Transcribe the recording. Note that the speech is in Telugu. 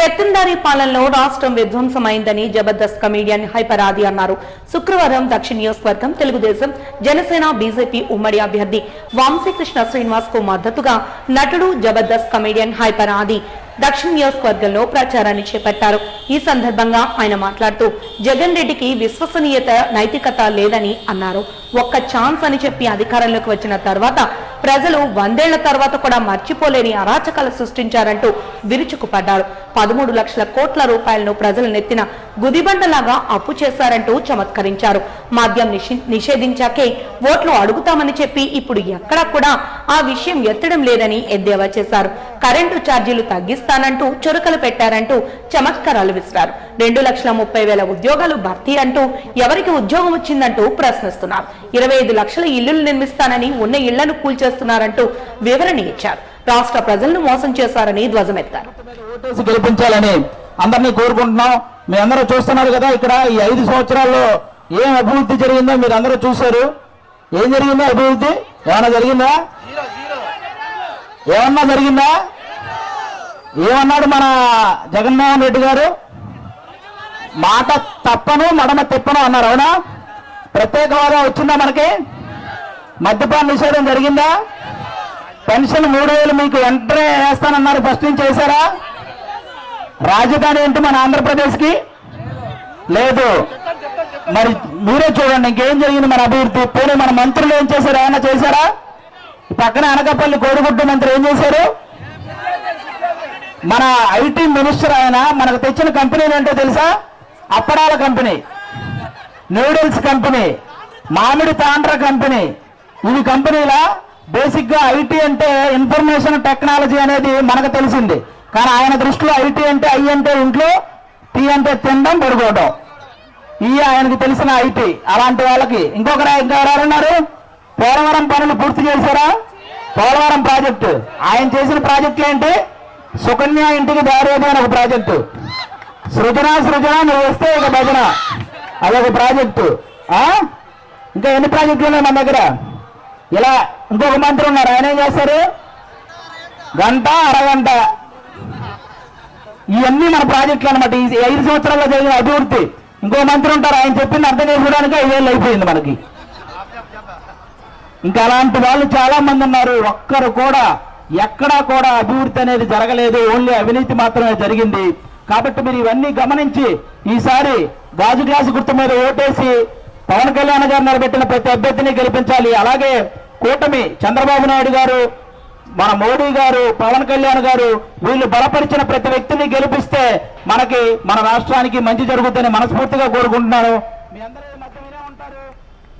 పెత్తందారి పాలనలో రాష్ట్రం విధ్వంసమైందని జబర్దస్త్ కమీడియన్ హైపర్ ఆది అన్నారు. శుక్రవారం దక్షిణ నియోజకవర్గం తెలుగుదేశం జనసేన బీజేపీ ఉమ్మడి అభ్యర్థి వంశీకృష్ణ శ్రీనివాస్కు మద్దతుగా నటుడు జబర్దస్త్ కమీడియన్ హైపర్ ఆది దక్షిణ నియోజకవర్గంలో ప్రచారాన్ని చేపట్టారు. ఈ సందర్భంగా ఆయన మాట్లాడుతూ జగన్ రెడ్డికి విశ్వసనీయత నైతికత లేదని అన్నారు. ఒక్క ఛాన్స్ అని చెప్పి అధికారంలోకి వచ్చిన తర్వాత ప్రజలు వందేళ్ళ తర్వాత కూడా మర్చిపోలేని అరాచకాలు సృష్టించారంటూ విరుచుకుపడ్డారు. పదమూడు లక్షల కోట్ల రూపాయలను ప్రజలు నెత్తిన గుదిబండలాగా అప్పు చేశారంటూ చమత్కరించారు. మద్యం నిషేధించాకే ఓట్లు అడుగుతామని చెప్పి ఇప్పుడు ఎక్కడా కూడా ఆ విషయం ఎత్తడం లేదని ఎద్దేవా చేశారు. కరెంటు ఛార్జీలు తగ్గిస్తానంటూ చురకలు పెట్టారంటూ చమత్కారాలు విసిరారు. రెండు లక్షల ముప్పై వేల ఉద్యోగాలు భర్తీ అంటూ ఎవరికి ఉద్యోగం వచ్చిందంటూ ప్రశ్నిస్తున్నారు. ఇరవై ఐదు లక్షల ఇల్లులు నిర్మిస్తానని ఉన్న ఇళ్ళను కూల్చేస్తున్నారంటూ వివరణ ఇచ్చారు. రాష్ట్ర ప్రజలను మోసం చేశారని ధ్వజమెత్తారు. గెలిపించాలని అందరినీ కోరుకుంటున్నాం. మీ అందరూ చూస్తున్నారు కదా ఇక్కడ ఈ ఐదు సంవత్సరాల్లో ఏం అభివృద్ధి జరిగిందో మీరు అందరూ చూశారు. ఏం జరిగిందో అభివృద్ధి? ఏమైనా జరిగిందా? ఏమన్నా జరిగిందా? ఏమన్నాడు మన జగన్మోహన్ రెడ్డి గారు? మాట తప్పను మడమ తిప్పను అన్నారు అవునా? ప్రత్యేక హోదా వచ్చిందా మనకి? మద్యపాన నిషేధం జరిగిందా? పెన్షన్ మూడు వేలు మీకు వెంటనే వేస్తానన్నారు ఫస్ట్ నుంచి వేశారా రాజధాని ఏంటి మన ఆంధ్రప్రదేశ్కి? లేదు. మరి మీరే చూడండి ఇంకేం జరిగింది మన అభివృద్ధి? పోనీ మన మంత్రులు ఏం చేశారు? ఏమైనా చేశారా? పక్కన అనకపల్లి కోడిగుడ్డు మంత్రి ఏం చేశారు? మన ఐటీ మినిస్టర్ ఆయన మనకు తెచ్చిన కంపెనీలు ఏంటో తెలుసా? అప్పడాల కంపెనీ నూడిల్స్ కంపెనీ మామిడి తాండ్ర కంపెనీ. ఇవి కంపెనీల? బేసిక్గా ఐటీ అంటే ఇన్ఫర్మేషన్ టెక్నాలజీ అనేది మనకు తెలిసింది. కానీ ఆయన దృష్టిలో ఐటీ అంటే ఐ అంటే ఇంట్లో టీ అంటే తినడం పడుకోవడం. ఈ ఆయనకు తెలిసిన ఐటీ అలాంటి వాళ్ళకి. ఇంకొకరు ఇంకా ఎవరున్నారు? పోలవరం పనులు పూర్తి చేశారా? పోలవరం ప్రాజెక్టు. ఆయన చేసిన ప్రాజెక్టులు ఏంటి? సుకన్య ఇంటికి దారేది అని ఒక ప్రాజెక్టు. సృజన సృజన నువ్వు వస్తే ఇక భజన. అదొక ప్రాజెక్టు. ఆ? ఇంకా ఎన్ని ప్రాజెక్టులు ఉన్నాయి మన దగ్గర? ఇలా ఇంకొక మంత్రి ఉన్నారు. ఆయన ఏం చేస్తారు? గంట అరగంట. ఇవన్నీ మన ప్రాజెక్టులు అనమాట ఈ ఐదు సంవత్సరాల్లో జరిగిన అభివృద్ధి. ఇంకో మంత్రి ఉంటారు. ఆయన చెప్పింది అర్థం చేసుకోవడానికి ఐదేళ్ళు అయిపోయింది మనకి. ఇంకా అలాంటి వాళ్ళు చాలా మంది ఉన్నారు. ఒక్కరు కూడా ఎక్కడా కూడా అభివృద్ధి అనేది జరగలేదు. ఓన్లీ అవినీతి మాత్రమే జరిగింది. కాబట్టి మీరు ఇవన్నీ గమనించి ఈసారి గాజు గ్లాసు గుర్తు మీద ఓటేసి పవన్ కళ్యాణ్ గారు నిలబెట్టిన ప్రతి అభ్యర్థిని గెలిపించాలి. అలాగే కూటమి చంద్రబాబు నాయుడు గారు మన మోడీ గారు పవన్ కళ్యాణ్ గారు వీళ్ళు బలపరిచిన ప్రతి వ్యక్తిని గెలిపిస్తే మనకి మన రాష్ట్రానికి మంచి జరుగుతుందని మనస్ఫూర్తిగా కోరుకుంటున్నాను. మీ అందరూ